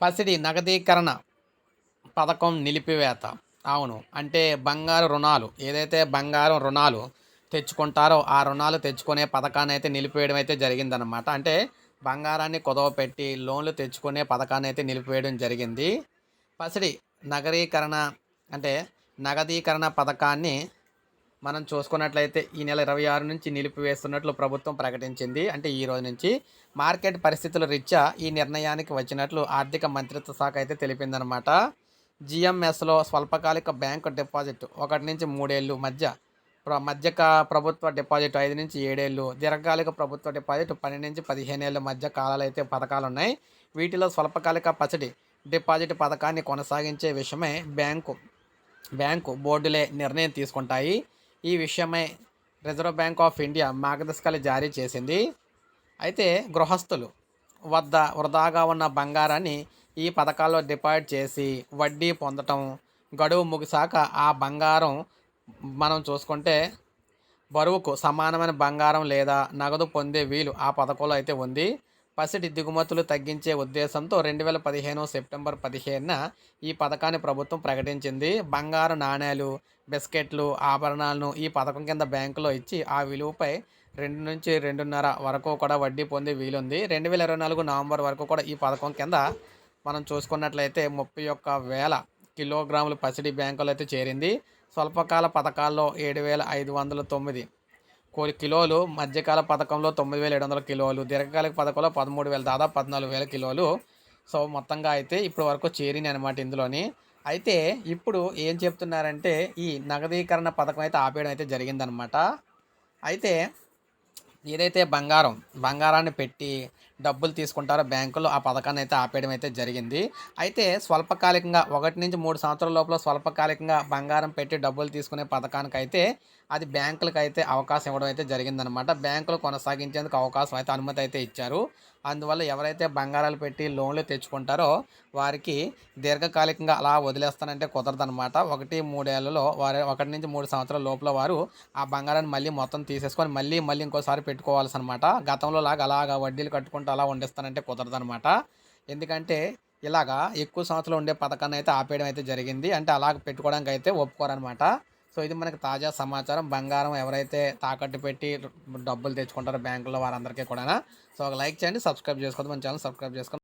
పసిడి నగదీకరణ పథకం నిలిపివేత. అవును అంటే బంగారు రుణాలు. ఏదైతే బంగారం రుణాలు తెచ్చుకుంటారో ఆ రుణాలు తెచ్చుకునే పథకాన్ని అయితే నిలిపివేయడం అయితే జరిగిందనమాట అంటే బంగారాన్ని కుదవ పెట్టి లోన్లు తెచ్చుకునే పథకాన్ని అయితే నిలిపివేయడం జరిగింది. పసిడి నగరీకరణ అంటే నగదీకరణ పథకాన్ని మనం చూసుకున్నట్లయితే ఈ నెల ఇరవై ఆరు నుంచి నిలిపివేస్తున్నట్లు ప్రభుత్వం ప్రకటించింది. అంటే ఈ రోజు నుంచి మార్కెట్ పరిస్థితుల రీత్యా ఈ నిర్ణయానికి వచ్చినట్లు ఆర్థిక మంత్రిత్వ శాఖ అయితే తెలిపిందనమాట జిఎంఎస్లో స్వల్పకాలిక బ్యాంకు డిపాజిట్ ఒకటి నుంచి మూడేళ్ళు మధ్య ప్ర మధ్యక ప్రభుత్వ డిపాజిట్ ఐదు నుంచి ఏడేళ్ళు దీర్ఘకాలిక ప్రభుత్వ డిపాజిట్ పన్నెండు నుంచి పదిహేను ఏళ్ళ మధ్య కాలాలు అయితే పథకాలు ఉన్నాయి వీటిలో స్వల్పకాలిక పచ్చడి డిపాజిట్ పథకాన్ని కొనసాగించే విషయమై బ్యాంకు బ్యాంకు బోర్డులే నిర్ణయం తీసుకుంటాయి. ఈ విషయమై రిజర్వ్ బ్యాంక్ ఆఫ్ ఇండియా మార్గదర్శకాలు జారీ చేసింది. అయితే గృహస్థులు వద్ద వృధాగా ఉన్న బంగారాన్ని ఈ పథకాల్లో డిపాజిట్ చేసి వడ్డీ పొందటం గడువు ముగిసాక ఆ బంగారం మనం చూసుకుంటే బరువుకు సమానమైన బంగారం లేదా నగదు పొందే వీలు ఆ పథకంలో అయితే ఉంది. పసిడి దిగుమతులు తగ్గించే ఉద్దేశంతో రెండు వేల పదిహేను సెప్టెంబర్ పదిహేనున ఈ పథకాన్ని ప్రభుత్వం ప్రకటించింది. బంగారు నాణేలు బిస్కెట్లు ఆభరణాలను ఈ పథకం కింద బ్యాంకులో ఇచ్చి ఆ విలువపై రెండు నుంచి రెండున్నర వరకు కూడా వడ్డీ పొందే వీలుంది. రెండు వేల ఇరవై నాలుగు నవంబర్ వరకు కూడా ఈ పథకం కింద మనం చూసుకున్నట్లయితే ముప్పై ఒక్క వేల కిలోగ్రాములు పసిడి బ్యాంకులు అయితే చేరింది. స్వల్పకాల పథకాల్లో ఏడు వేల ఐదు వందల తొమ్మిది కిలోలు మధ్యకాల పథకంలో తొమ్మిది వేల ఏడు వందల కిలోలు దీర్ఘకాలిక పథకంలో పదమూడు వేల దాదాపు పద్నాలుగు వేల కిలోలు. సో మొత్తంగా అయితే ఇప్పుడు వరకు చేరినాయి అనమాట ఇందులోని. అయితే ఇప్పుడు ఏం చెప్తున్నారంటే ఈ నగదీకరణ పథకం అయితే ఆపేయడం అయితే జరిగిందనమాట అయితే ఏదైతే బంగారం బంగారాన్ని పెట్టి డబ్బులు తీసుకుంటారో బ్యాంకులో ఆ పథకాన్ని అయితే ఆపేయడం అయితే జరిగింది. అయితే స్వల్పకాలికంగా ఒకటి నుంచి మూడు సంవత్సరాల లోపల స్వల్పకాలికంగా బంగారం పెట్టి డబ్బులు తీసుకునే పథకానికి అయితే అది బ్యాంకులకు అయితే అవకాశం ఇవ్వడం అయితే జరిగిందనమాట బ్యాంకులు కొనసాగించేందుకు అవకాశం అయితే అనుమతి అయితే ఇచ్చారు. అందువల్ల ఎవరైతే బంగారాలు పెట్టి లోన్లు తెచ్చుకుంటారో వారికి దీర్ఘకాలికంగా అలా వదిలేస్తానంటే కుదరదనమాట ఒకటి మూడేళ్ళలో వారి ఒకటి నుంచి మూడు సంవత్సరాల లోపల వారు ఆ బంగారాన్ని మళ్ళీ మొత్తం తీసేసుకొని మళ్ళీ మళ్ళీ ఇంకోసారి పెట్టుకోవాల్సి అనమాట గతంలో లాగా అలాగా వడ్డీలు కట్టుకుంటూ అలా వండిస్తానంటే కుదరదనమాట ఎందుకంటే ఇలాగా ఎక్కువ సంవత్సరాలు ఉండే పథకాన్ని అయితే ఆపేయడం అయితే జరిగింది. అంటే అలాగ పెట్టుకోవడానికి అయితే ఒప్పుకోరనమాట సో ఇది మనకి తాజా సమాచారం. బంగారం ఎవరైతే తాకట్టు పెట్టి డబ్బులు తెచ్చుకుంటారో బ్యాంకులో వారందరికీ కూడా సో ఒక లైక్ చేయండి సబ్స్క్రైబ్ చేసుకోవద్దు మన ఛానల్ సబ్స్క్రైబ్ చేసుకోండి.